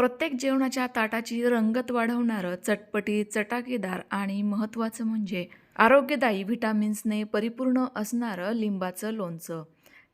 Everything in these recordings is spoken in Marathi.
प्रत्येक जेवणाच्या ताटाची रंगत वाढवणारं चटपटी चटाकेदार आणि महत्त्वाचं म्हणजे आरोग्यदायी व्हिटॅमिन्सने परिपूर्ण असणारं लिंबाचं लोणचं.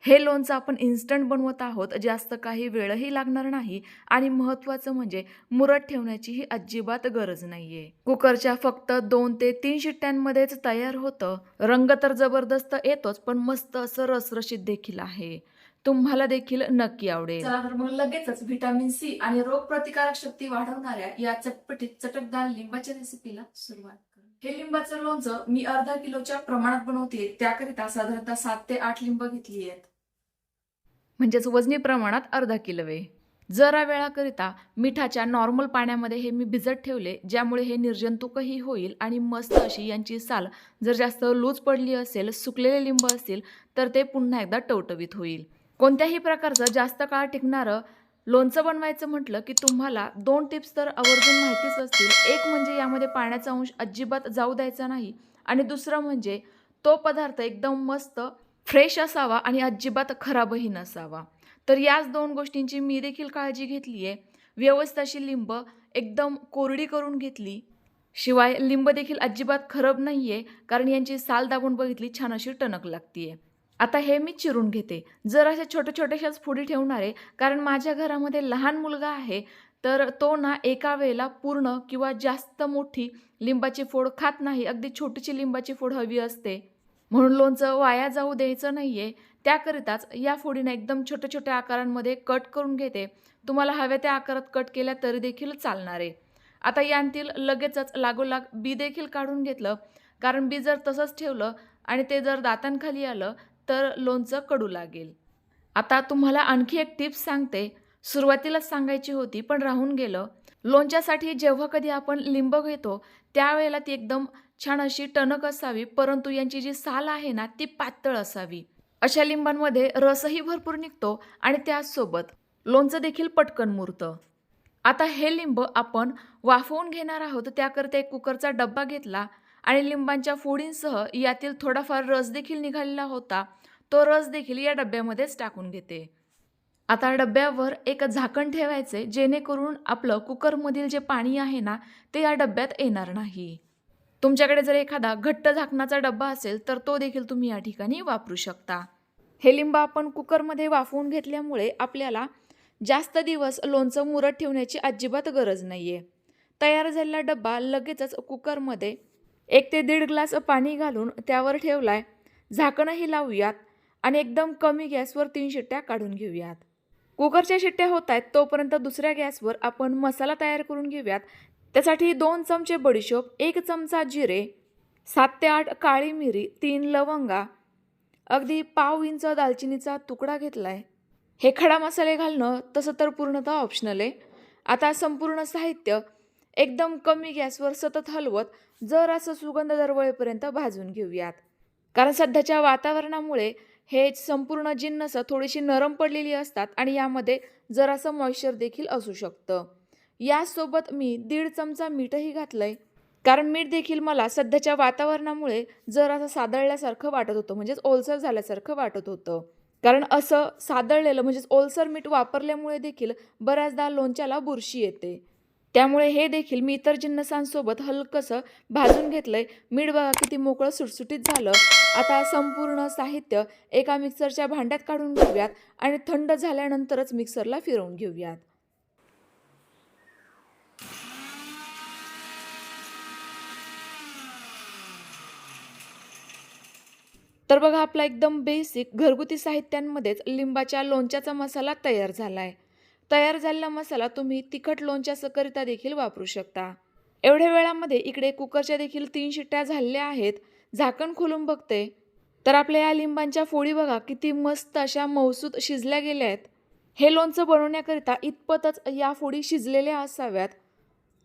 हे लोणचं आपण इन्स्टंट बनवत आहोत जास्त काही वेळही लागणार नाही आणि महत्त्वाचं म्हणजे मुरत ठेवण्याचीही अजिबात गरज नाही आहे कुकरच्या फक्त दोन ते तीन शिट्ट्यांमध्येच तयार होतं. रंग तर जबरदस्त येतोच पण मस्त असं रसरशीत देखील आहे. तुम्हाला देखील नक्की आवडेल. चला तर मग लगेचच व्हिटॅमिन सी आणि रोगप्रतिकारक शक्ती वाढवणाऱ्या या चटपटीत चटकदार लिंबाच्या रेसिपीला सुरुवात हे लिंबाचं लोणचं मी अर्धा किलोच्या प्रमाणात बनवते त्याकरिता साधारणतः सात ते आठ लिंब घेतली आहेत. म्हणजेच वजनी प्रमाणात अर्धा किलो आहे. जरा वेळाकरिता मिठाच्या नॉर्मल पाण्यामध्ये हे मी भिजत ठेवले ज्यामुळे हे निर्जंतुकही होईल आणि मस्त अशी यांची साल जर जास्त लूज पडली असेल सुकलेले लिंब असतील तर ते पुन्हा एकदा टवटवीत होईल. कोणत्याही प्रकारचं जास्त काळ टिकणारं लोणचं बनवायचं म्हटलं की तुम्हाला दोन टिप्स तर आवर्जून माहितीच असतील. एक म्हणजे यामध्ये पाण्याचा अंश अजिबात जाऊ द्यायचा नाही आणि दुसरं म्हणजे तो पदार्थ एकदम मस्त फ्रेश असावा आणि अजिबात खराबही नसावा. तर याच दोन गोष्टींची मी देखील काळजी घेतली आहे. व्यवस्थित अशी लिंब एकदम कोरडी करून घेतली. शिवाय लिंब देखील अजिबात खराब नाही आहे कारण यांची साल दाबून बघितली छान अशी टणक लागतीये. आता हे मी चिरून घेते. जर अशा छोट्या छोट्याशाच फुडी ठेवणार आहे कारण माझ्या घरामध्ये लहान मुलगा आहे तर तो ना एका वेळेला पूर्ण किंवा जास्त मोठी लिंबाची फोड खात नाही. अगदी छोटीशी लिंबाची फोड हवी असते. म्हणून लोणचं वाया जाऊ द्यायचं नाही आहे त्याकरिताच या फोडीने एकदम छोट्या छोट्या आकारांमध्ये कट करून घेते. तुम्हाला हव्या त्या आकारात कट केल्या तरी देखील चालणार. आहे आता यांतील लगेचच लागोलाग बी देखील काढून घेतलं. कारण बी जर तसंच ठेवलं आणि ते जर दातांखाली आलं तर लोणचं कडू लागेल. आता तुम्हाला आणखी एक टिप्स सांगते. सुरुवातीलाच सांगायची होती पण राहून गेलं. लोणच्यासाठी जेव्हा कधी आपण लिंब घेतो त्यावेळेला ती एकदम छान अशी टणक असावी परंतु यांची जी साल आहे ना ती पातळ असावी. अशा लिंबांमध्ये रसही भरपूर निघतो आणि त्याचसोबत लोणचं देखील पटकन मुरतं. आता हे लिंब आपण वाफवून घेणार आहोत त्याकरता एक कुकरचा डब्बा घेतला. आणि लिंबांच्या फोडींसह यातील थोडाफार रस देखील निघालेला होता. तो रस देखील या डब्यामध्येच टाकून घेते. आता डब्यावर एक झाकण ठेवायचे जेणेकरून आपलं कुकरमधील जे पाणी आहे ना ते या डब्यात येणार नाही. तुमच्याकडे जर एखादा घट्ट झाकणाचा डब्बा असेल तर तो देखील तुम्ही या ठिकाणी वापरू शकता. हे लिंब आपण कुकरमध्ये वाफवून घेतल्यामुळे आपल्याला जास्त दिवस लोणचं मुरत ठेवण्याची अजिबात गरज नाही आहे तयार झालेला डब्बा लगेचच कुकरमध्ये एक ते दीड ग्लास पाणी घालून त्यावर ठेवलाय. झाकणही लावूयात आणि एकदम कमी गॅसवर तीन शिट्ट्या काढून घेऊयात. कुकरच्या शिट्ट्या होत आहेत तोपर्यंत दुसऱ्या गॅसवर आपण मसाला तयार करून घेऊयात. त्यासाठी दोन चमचे बडीशोप एक चमचा जिरे सात ते आठ काळी मिरी तीन लवंगा अगदी पाव इंच दालचिनीचा तुकडा घेतला आहे हे खडा मसाले घालणं तसं तर पूर्णतः ऑप्शनल आहे. आता संपूर्ण साहित्य एकदम कमी गॅसवर सतत हलवत जर असं सुगंध दरवळेपर्यंत भाजून घेऊयात. कारण सध्याच्या वातावरणामुळे हे संपूर्ण जिन्नस थोडीशी नरम पडलेली असतात आणि यामध्ये जरासं मॉइश्चर देखील असू शकतं. यासोबत मी दीड चमचा मीठही घातलं आहे कारण मीठ देखील मला सध्याच्या वातावरणामुळे जर असं सादळल्यासारखं वाटत होतं. म्हणजेच ओलसर झाल्यासारखं वाटत होतं. कारण असं सादळलेलं म्हणजेच ओलसर मीठ वापरल्यामुळे देखील बऱ्याचदा लोणच्याला बुरशी येते. त्यामुळे हे देखील मी इतर जिन्नसांसोबत हलकंसं भाजून घेतलंय. मीठ बघा किती मोकळं सुटसुटीत झालं. आता संपूर्ण साहित्य एका मिक्सरच्या भांड्यात काढून घेऊयात आणि थंड झाल्यानंतरच मिक्सरला फिरवून घेऊयात. तर बघा आपला एकदम बेसिक घरगुती साहित्यांमध्येच लिंबाच्या लोणच्याचा मसाला तयार झाला आहे तयार झालेला मसाला तुम्ही तिखट लोणच्याकरिता देखील वापरू शकता. एवढ्या वेळामध्ये इकडे कुकरच्या देखील तीन शिट्ट्या झालेल्या आहेत. झाकण खोलून बघते. तर आपल्या या लिंबांच्या फोडी बघा किती मस्त अशा मौसूद शिजल्या गेल्या आहेत. हे लोणचं बनवण्याकरिता इतपतच या फोडी शिजलेल्या असाव्यात.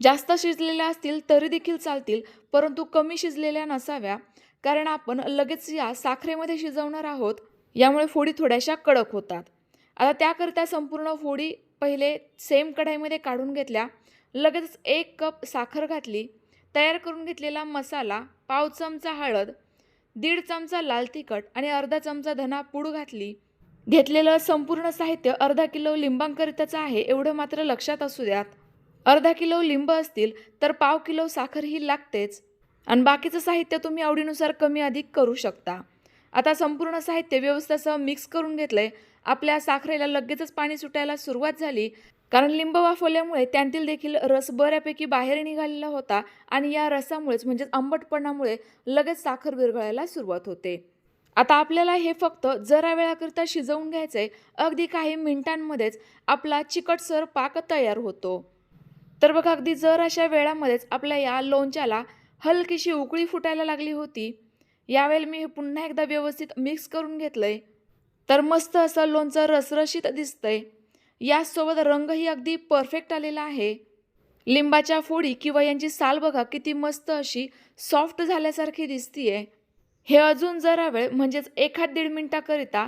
जास्त शिजलेल्या असतील तरी देखील चालतील परंतु कमी शिजलेल्या नसाव्या कारण आपण लगेच या साखरेमध्ये शिजवणार आहोत. यामुळे फोडी थोड्याशा कडक होतात. आता त्याकरिता संपूर्ण फोडी पहिले सेम कढाईमध्ये काढून घेतल्या लगेच एक कप साखर घातली तयार करून घेतलेला मसाला पाव चमचा हळद दीड चमचा लाल तिखट आणि अर्धा चमचा धना पूड घातली. घेतलेलं संपूर्ण साहित्य अर्धा किलो लिंबांकरिताचं आहे एवढं मात्र लक्षात असू द्यात. अर्धा किलो लिंब असतील तर पाव किलो साखर ही लागतेच. आणि बाकीचं साहित्य तुम्ही आवडीनुसार कमी अधिक करू शकता. आता संपूर्ण साहित्य व्यवस्थेसह मिक्स करून घेतलं आहे आपल्या साखरेला लगेचच पाणी सुटायला सुरुवात झाली. कारण लिंब वाफवल्यामुळे त्यांतील देखील रस बऱ्यापैकी बाहेर निघालेला होता आणि या रसामुळेच म्हणजेच आंबटपणामुळे लगेच साखर विरघळायला सुरुवात होते. आता आपल्याला हे फक्त जरा वेळाकरिता शिजवून घ्यायचंय. अगदी काही मिनिटांमध्येच आपला चिकटसर पाक तयार होतो. तर बघा अगदी जर अशा वेळामध्येच आपल्या या लोणच्याला हलकीशी उकळी फुटायला लागली होती. यावेळी मी हे पुन्हा एकदा व्यवस्थित मिक्स करून घेतलं आहे तर मस्त असं लोणचं रसरशीत दिसतंय. याचसोबत रंगही अगदी परफेक्ट आलेला आहे. लिंबाच्या फोडी किंवा यांची साल बघा किती मस्त अशी सॉफ्ट झाल्यासारखी दिसतीये. हे अजून जरा वेळ म्हणजेच एखाद दीड मिनटाकरिता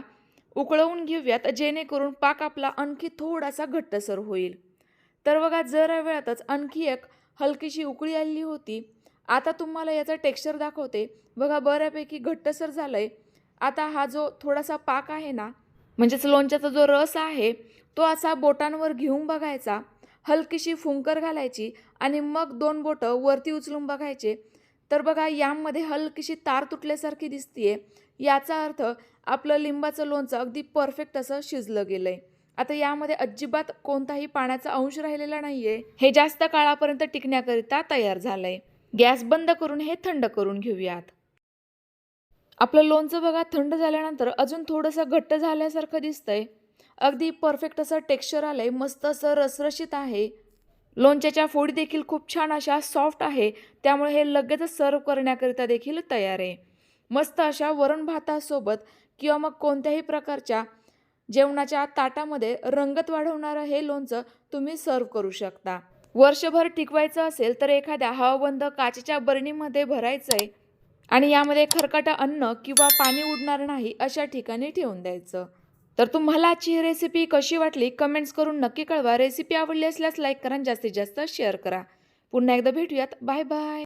उकळवून घेऊयात जेणेकरून पाक आपला आणखी थोडासा घट्टसर होईल. तर बघा जरा वेळातच आणखी एक हलकीशी उकळी आलेली होती. आता तुम्हाला याचं टेक्स्चर दाखवते. बघा बऱ्यापैकी घट्टसर झालं आहे आता हा जो थोडासा पाक आहे ना म्हणजेच लोणच्याचा जो रस आहे तो असा बोटांवर घेऊन बघायचा हलकीशी फुंकर घालायची आणि मग दोन बोटं वरती उचलून बघायचे. तर बघा यामध्ये हलकीशी तार तुटल्यासारखी दिसतीये. याचा अर्थ आपलं लिंबाचं लोणचं अगदी परफेक्ट असं शिजलं गेलं आहे आता यामध्ये अजिबात कोणताही पाण्याचा अंश राहिलेला नाहीये. हे जास्त काळापर्यंत टिकण्याकरिता तयार झालंय. गॅस बंद करून हे थंड करून घेऊयात. आपलं लोणचं बघा थंड झाल्यानंतर अजून थोडंसं घट्ट झाल्यासारखं दिसतंय. अगदी परफेक्ट असं टेक्स्चर आलंय मस्त असं रसरशीत आहे. लोणच्याच्या फोडी देखील खूप छान अशा सॉफ्ट आहे त्यामुळे हे लगेचच सर्व करण्याकरिता देखील तयार आहे. मस्त अशा वरण भातासोबत किंवा मग कोणत्याही प्रकारच्या जेवणाच्या ताटामध्ये रंगत वाढवणारं हे लोणचं तुम्ही सर्व करू शकता. वर्षभर टिकवायचं असेल तर एखाद्या हवाबंद काचेच्या बरणीमध्ये भरायचं आहे आणि यामध्ये खरकाटा अन्न किंवा पाणी उडणार नाही अशा ठिकाणी ठेवून द्यायचं. तर तुम्हाला आजची रेसिपी कशी वाटली कमेंट्स करून नक्की कळवा. रेसिपी आवडली असल्यास लाईक करा आणि जास्तीत जास्त शेअर करा. पुन्हा एकदा भेटूयात. Bye bye